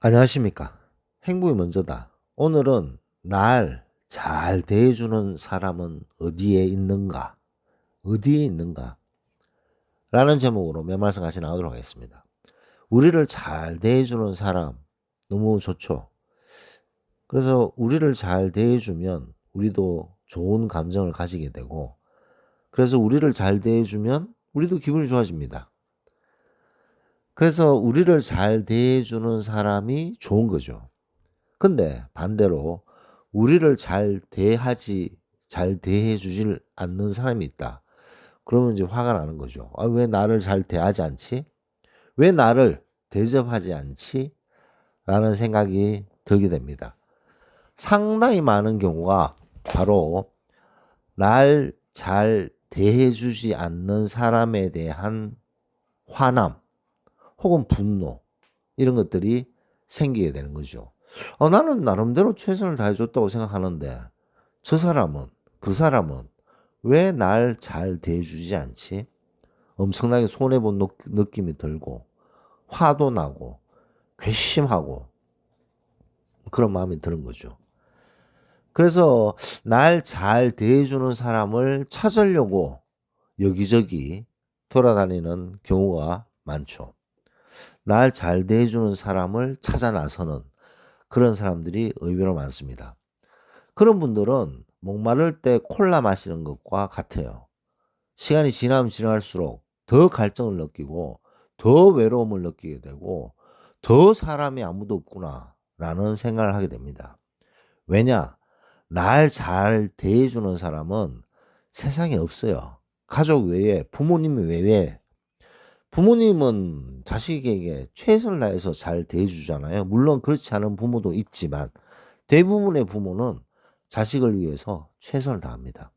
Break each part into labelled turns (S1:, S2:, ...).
S1: 안녕하십니까. 행복이 먼저다. 오늘은 날 잘 대해주는 사람은 어디에 있는가? 어디에 있는가? 라는 제목으로 몇 말씀 같이 나오도록 하겠습니다. 우리를 잘 대해주는 사람 너무 좋죠. 그래서 우리를 잘 대해주면 우리도 좋은 감정을 가지게 되고 그래서 우리를 잘 대해주면 우리도 기분이 좋아집니다. 그래서 우리를 잘 대해주는 사람이 좋은 거죠. 근데 반대로 우리를 잘 대하지, 잘 대해주질 않는 사람이 있다. 그러면 이제 화가 나는 거죠. 아, 왜 나를 잘 대하지 않지? 왜 나를 대접하지 않지? 라는 생각이 들게 됩니다. 상당히 많은 경우가 바로 날 잘 대해주지 않는 사람에 대한 화남, 혹은 분노 이런 것들이 생기게 되는 거죠. 어, 나는 나름대로 최선을 다해줬다고 생각하는데 저 사람은 그 사람은 왜 날 잘 대해주지 않지? 엄청나게 손해본 느낌이 들고 화도 나고 괘씸하고 그런 마음이 드는 거죠. 그래서 날 잘 대해주는 사람을 찾으려고 여기저기 돌아다니는 경우가 많죠. 날 잘 대해주는 사람을 찾아 나서는 그런 사람들이 의외로 많습니다. 그런 분들은 목마를 때 콜라 마시는 것과 같아요. 시간이 지나면 지날수록 더 갈증을 느끼고 더 외로움을 느끼게 되고 더 사람이 아무도 없구나 라는 생각을 하게 됩니다. 왜냐? 날 잘 대해주는 사람은 세상에 없어요. 가족 외에 부모님 외에 부모님은 자식에게 최선을 다해서 잘 대해주잖아요. 물론 그렇지 않은 부모도 있지만 대부분의 부모는 자식을 위해서 최선을 다합니다.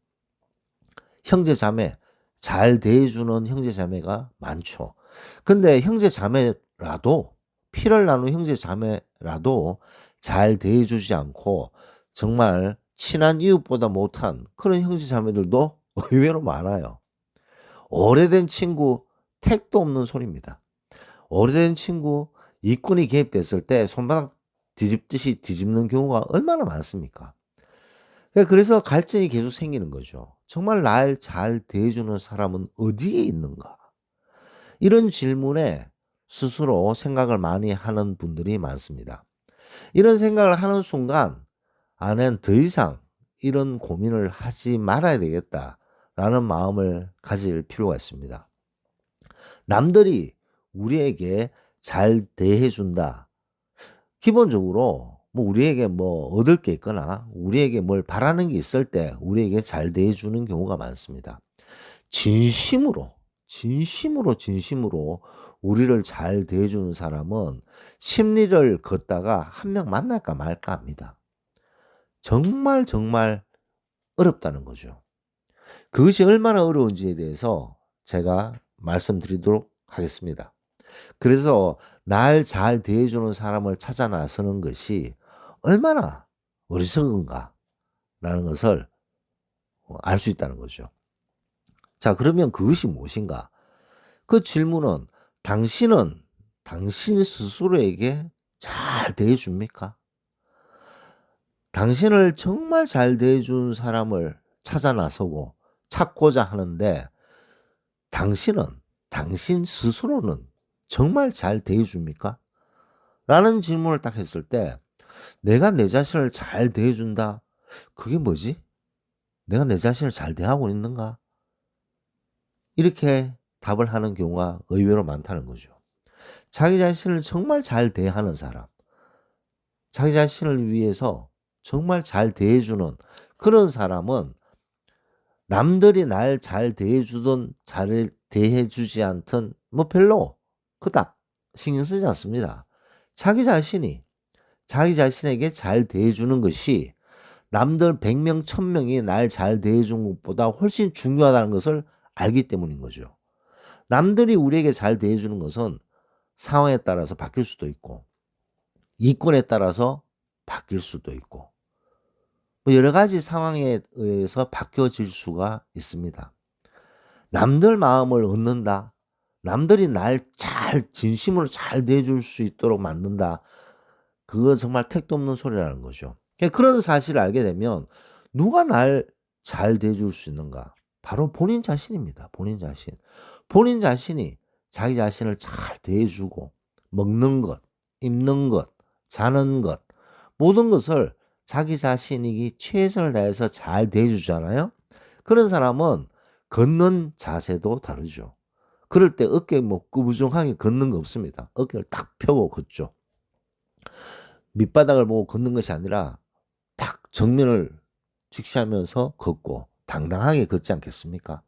S1: 형제 자매 잘 대해주는 형제 자매가 많죠. 근데 형제 자매라도 피를 나눈 형제 자매라도 잘 대해주지 않고 정말 친한 이웃보다 못한 그런 형제 자매들도 의외로 많아요. 오래된 친구 택도 없는 소리입니다. 오래된 친구 이꾼이 개입됐을 때 손바닥 뒤집듯이 뒤집는 경우가 얼마나 많습니까? 그래서 갈증이 계속 생기는 거죠. 정말 날 잘 대해주는 사람은 어디에 있는가? 이런 질문에 스스로 생각을 많이 하는 분들이 많습니다. 이런 생각을 하는 순간, 아는 더 이상 이런 고민을 하지 말아야 되겠다라는 마음을 가질 필요가 있습니다. 남들이 우리에게 잘 대해준다. 기본적으로 뭐 우리에게 뭐 얻을 게 있거나 우리에게 뭘 바라는 게 있을 때 우리에게 잘 대해주는 경우가 많습니다. 진심으로, 진심으로, 진심으로 우리를 잘 대해주는 사람은 심리를 걷다가 한 명 만날까 말까 합니다. 정말 정말 어렵다는 거죠. 그것이 얼마나 어려운지에 대해서 제가 말씀드리도록 하겠습니다. 그래서 날 잘 대해주는 사람을 찾아 나서는 것이 얼마나 어리석은가 라는 것을 알 수 있다는 거죠. 자, 그러면 그것이 무엇인가? 그 질문은 당신은 당신 스스로에게 잘 대해줍니까? 당신을 정말 잘 대해준 사람을 찾아 나서고 찾고자 하는데 당신은 당신 스스로는 정말 잘 대해줍니까? 라는 질문을 딱 했을 때 내가 내 자신을 잘 대해준다. 그게 뭐지? 내가 내 자신을 잘 대하고 있는가? 이렇게 답을 하는 경우가 의외로 많다는 거죠. 자기 자신을 정말 잘 대하는 사람, 자기 자신을 위해서 정말 잘 대해주는 그런 사람은 남들이 날 잘 대해주든 잘 대해주지 않든 뭐 별로 그닥 신경 쓰지 않습니다. 자기 자신이 자기 자신에게 잘 대해주는 것이 남들 100명, 1000명이 날 잘 대해준 것보다 훨씬 중요하다는 것을 알기 때문인 거죠. 남들이 우리에게 잘 대해주는 것은 상황에 따라서 바뀔 수도 있고, 이권에 따라서 바뀔 수도 있고, 뭐 여러 가지 상황에 의해서 바뀌어질 수가 있습니다. 남들 마음을 얻는다. 남들이 날 잘, 진심으로 잘 대해줄 수 있도록 만든다. 그거 정말 택도 없는 소리라는 거죠. 그러니까 그런 사실을 알게 되면 누가 날 잘 대해줄 수 있는가? 바로 본인 자신입니다. 본인 자신. 본인 자신이 자기 자신을 잘 대해주고 먹는 것, 입는 것, 자는 것 모든 것을 자기 자신이 최선을 다해서 잘 대해주잖아요. 그런 사람은 걷는 자세도 다르죠. 그럴 때 어깨 뭐 꾸부정하게 걷는 거 없습니다. 어깨를 딱 펴고 걷죠. 밑바닥을 보고 걷는 것이 아니라 딱 정면을 직시하면서 걷고 당당하게 걷지 않겠습니까?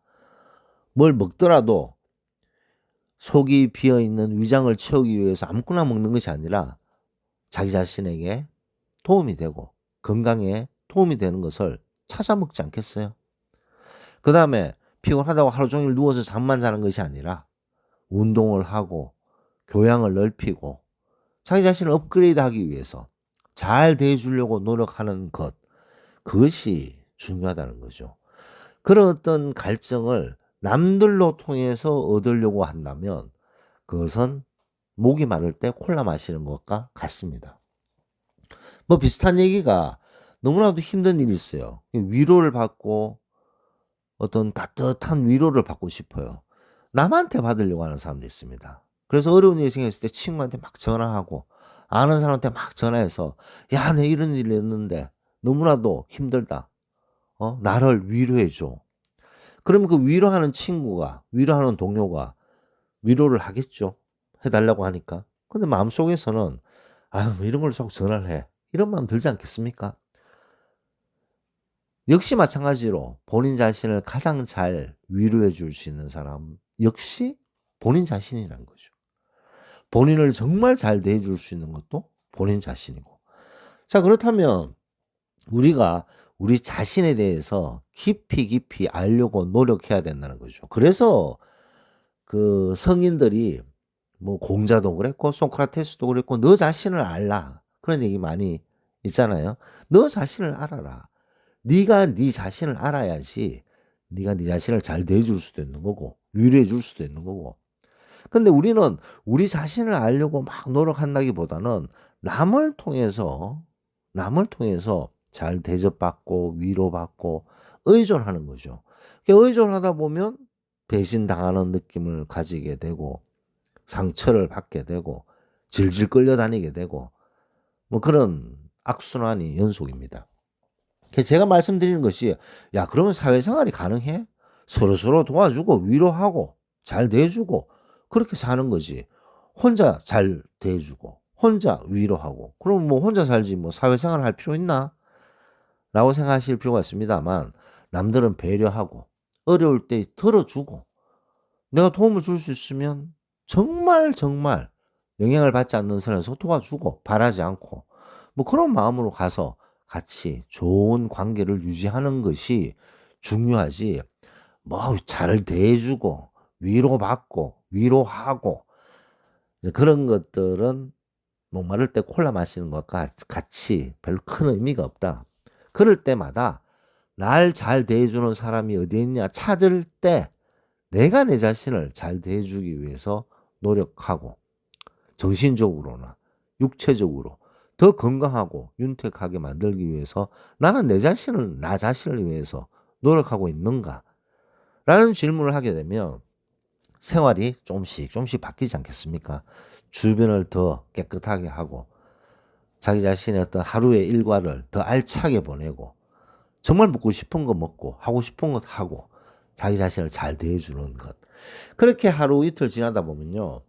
S1: 뭘 먹더라도 속이 비어 있는 위장을 채우기 위해서 아무거나 먹는 것이 아니라 자기 자신에게 도움이 되고 건강에 도움이 되는 것을 찾아 먹지 않겠어요? 그 다음에 피곤하다고 하루 종일 누워서 잠만 자는 것이 아니라 운동을 하고 교양을 넓히고 자기 자신을 업그레이드 하기 위해서 잘 대해주려고 노력하는 것, 그것이 중요하다는 거죠. 그런 어떤 갈증을 남들로 통해서 얻으려고 한다면 그것은 목이 마를 때 콜라 마시는 것과 같습니다. 뭐 비슷한 얘기가 너무나도 힘든 일이 있어요. 위로를 받고 어떤 따뜻한 위로를 받고 싶어요. 남한테 받으려고 하는 사람도 있습니다. 그래서 어려운 일이 생겼을 때 친구한테 막 전화하고 아는 사람한테 막 전화해서 야, 내 이런 일이 있는데 너무나도 힘들다. 어? 나를 위로해 줘. 그러면 그 위로하는 친구가 위로하는 동료가 위로를 하겠죠. 해달라고 하니까. 근데 마음속에서는 아유, 뭐 이런 걸 자꾸 전화를 해. 이런 마음 들지 않겠습니까? 역시 마찬가지로 본인 자신을 가장 잘 위로해 줄 수 있는 사람 역시 본인 자신이라는 거죠. 본인을 정말 잘 대해 줄 수 있는 것도 본인 자신이고. 자, 그렇다면 우리가 우리 자신에 대해서 깊이 깊이 알려고 노력해야 된다는 거죠. 그래서 그 성인들이 뭐 공자도 그랬고 소크라테스도 그랬고 너 자신을 알라 그런 얘기 많이 있잖아요. 너 자신을 알아라. 네가 네 자신을 알아야지 네가 네 자신을 잘 대해줄 수도 있는 거고 위로해 줄 수도 있는 거고. 근데 우리는 우리 자신을 알려고 막 노력한다기보다는 남을 통해서 남을 통해서 잘 대접받고 위로받고 의존하는 거죠. 의존하다 보면 배신당하는 느낌을 가지게 되고 상처를 받게 되고 질질 끌려다니게 되고 뭐 그런 악순환이 연속입니다. 제가 말씀드리는 것이 야 그러면 사회생활이 가능해? 서로 서로 도와주고 위로하고 잘 대해주고 그렇게 사는 거지. 혼자 잘 대해주고 혼자 위로하고 그럼 뭐 혼자 살지 뭐 사회생활 할 필요 있나? 라고 생각하실 필요가 있습니다만 남들은 배려하고 어려울 때 들어주고 내가 도움을 줄 수 있으면 정말 정말 영향을 받지 않는 선에서 도와주고 바라지 않고 뭐 그런 마음으로 가서 같이 좋은 관계를 유지하는 것이 중요하지. 뭐 잘 대해주고 위로받고 위로하고 그런 것들은 목마를 때 콜라 마시는 것과 같이 별 큰 의미가 없다. 그럴 때마다 날 잘 대해주는 사람이 어디 있냐 찾을 때 내가 내 자신을 잘 대해주기 위해서 노력하고 정신적으로나 육체적으로 더 건강하고 윤택하게 만들기 위해서 나는 내 자신을 나 자신을 위해서 노력하고 있는가? 라는 질문을 하게 되면 생활이 조금씩 조금씩 바뀌지 않겠습니까? 주변을 더 깨끗하게 하고 자기 자신의 어떤 하루의 일과를 더 알차게 보내고 정말 먹고 싶은 거 먹고 하고 싶은 것 하고 자기 자신을 잘 대해주는 것. 그렇게 하루 이틀 지나다 보면요.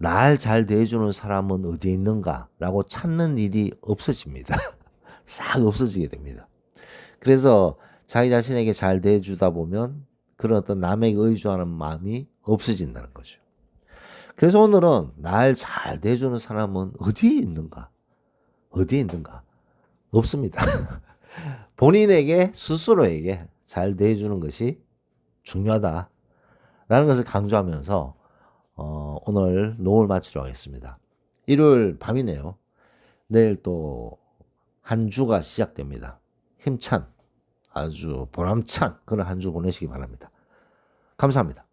S1: 날 잘 대해주는 사람은 어디에 있는가라고 찾는 일이 없어집니다. 싹 없어지게 됩니다. 그래서 자기 자신에게 잘 대해주다 보면 그런 어떤 남에게 의존하는 마음이 없어진다는 거죠. 그래서 오늘은 날 잘 대해주는 사람은 어디에 있는가? 어디에 있는가? 없습니다. 본인에게, 스스로에게 잘 대해주는 것이 중요하다라는 것을 강조하면서 어, 오늘 노을 마치도록 하겠습니다. 일요일 밤이네요. 내일 또 한 주가 시작됩니다. 힘찬, 아주 보람찬 그런 한 주 보내시기 바랍니다. 감사합니다.